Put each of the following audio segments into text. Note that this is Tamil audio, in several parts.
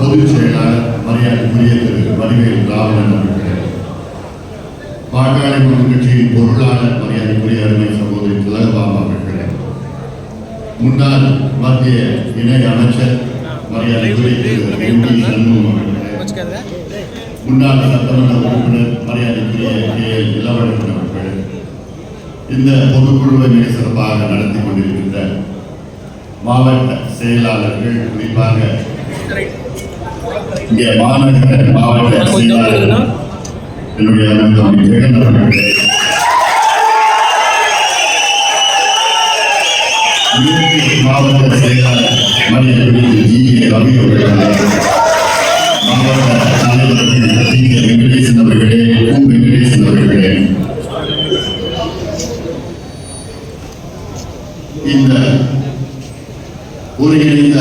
பொதுச் செயலாளர் மரியாதைக்குரிய திரு வடிவேல் ராவணன் அவர்களே பாட்டாளி மக்கள் கட்சியின் பொருளாளர் மரியாதைக்குரிய அருமை சகோதரி திலகபாம் அவர்களே. முன்னாள் மத்திய இணை அமைச்சர் மரியாதைக்குரிய திரு எம் டி சண்முகம் அவர்களே. முன்னாள் சட்டமன்ற உறுப்பினர் மரியாதைக்குரிய கே எல் இளவழகன் அவர்கள். இந்த பொதுக்குழுவை மிக சிறப்பாக நடத்தி கொண்டிருக்கின்ற மாவட்ட செயலாளர்கள் குறிப்பாக இங்கே மாநகர மாவட்ட செயலாளர் என்னுடைய அண்ணன் ஜெகன் அவர்களே. மாவட்ட செயலாளர் ஜி. கே ரவி அவர்களே. மாவட்ட தலைவர்கள் கே வெங்கடேசன் அவர்களே வெங்கடேசன் அவர்களே. இந்த ஒருங்கிணைந்த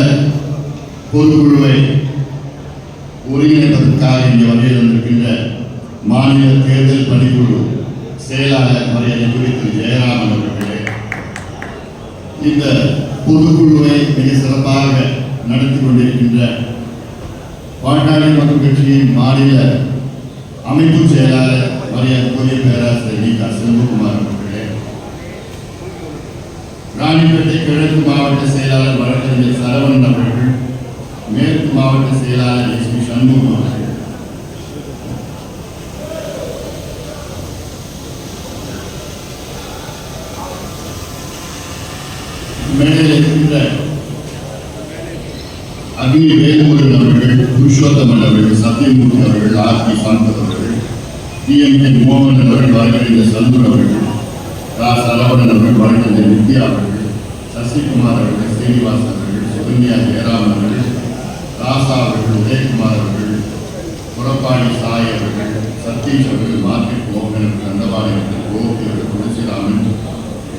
பொதுக்குழுவை ஒருங்கிணைப்பதற்காக இங்கே வகையில் வந்திருக்கின்ற மாநில தேர்தல் பணிக்குழு செயலாளர் மரியாதை குறித்து ஜெயராமன் அவர்களே இந்த பொதுக்குழுவை மிக சிறப்பாக நடத்தி கொண்டிருக்கின்ற பாட்டாளி மக்கள் கட்சியின் மாநில அமைப்பு செயலாளர் மரியாதைக்குரிய பேராசிரியர் டி செல்வகுமார் அவர்களே ராணிப்பேட்டை கிழக்கு மாவட்ட செயலாளர் வழக்கறிஞர் சரவணன் அவர்கள் மேற்கு மாவட்ட செயலாளர் எஸ் பி சண்முகம் அவர்கள் மேடையில் இருக்கின்ற அக்னி வேல்முருகன் அவர்கள் புருஷோத்தமன் அவர்கள் சத்தியமூர்த்தி அவர்கள் ஆர் பி சாந்தர் அவர்கள் டி எம் கே மோகன் அவர்கள் வழக்கறிஞர் சந்தூர் அவர்கள் ரா சரவணன் அவர்கள் வழக்கறிஞர் நித்யா அவர்கள் சசிகுமார் அவர்கள் ஸ்ரீனிவாஸ் அவர்கள் சுகன்யா ஜெயராமன் அவர்கள் ராசா அவர்கள் உதயகுமார் அவர்கள் புறப்பாடி சாய் அவர்கள் சத்தீஷ் அவர்கள் மார்க்கெட் மோகன் அவர்கள் நந்தவாணி அவர்கள் கோபி அவர்கள் துளசிராமன்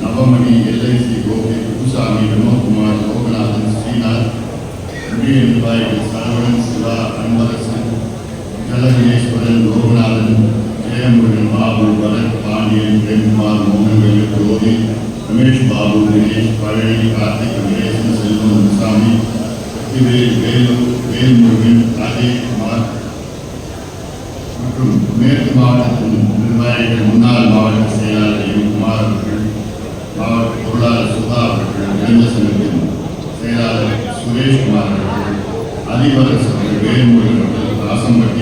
நவமணி எல்ஐசி கோபி குப்புசாமி வினோத்குமார் லோகநாதன் ஸ்ரீநாத் புதிய நிர்வாகிகள் சரவணன் சிவா அன்பரசன் ஜலகணேஸ்வரன் லோகநாதன் ஜெயமுருகன் பாபு பரத் பாண்டியன் பிரேம்குமார் மோகன்வேலு ஜோதி ரமேஷ் பாபு தினேஷ் பழனி கார்த்திக் கணேசன் செல்வம் சாமி சக்திவேல் வேலு வேல்முருகன் ராஜேஷ்குமார் மற்றும் மேற்கு மாவட்டத்தின் நிர்வாகிகள் முன்னாள் மாவட்ட செயலாளர் எம் குமார் அவர்கள் மாவட்ட பொருளாளர் சுதா அவர்கள் இளைஞ சங்கத்தின் செயலாளர் சுரேஷ்குமார் அவர்கள் அதிபரசு வேல்முருகன் அவர்கள் ராசம்பட்டி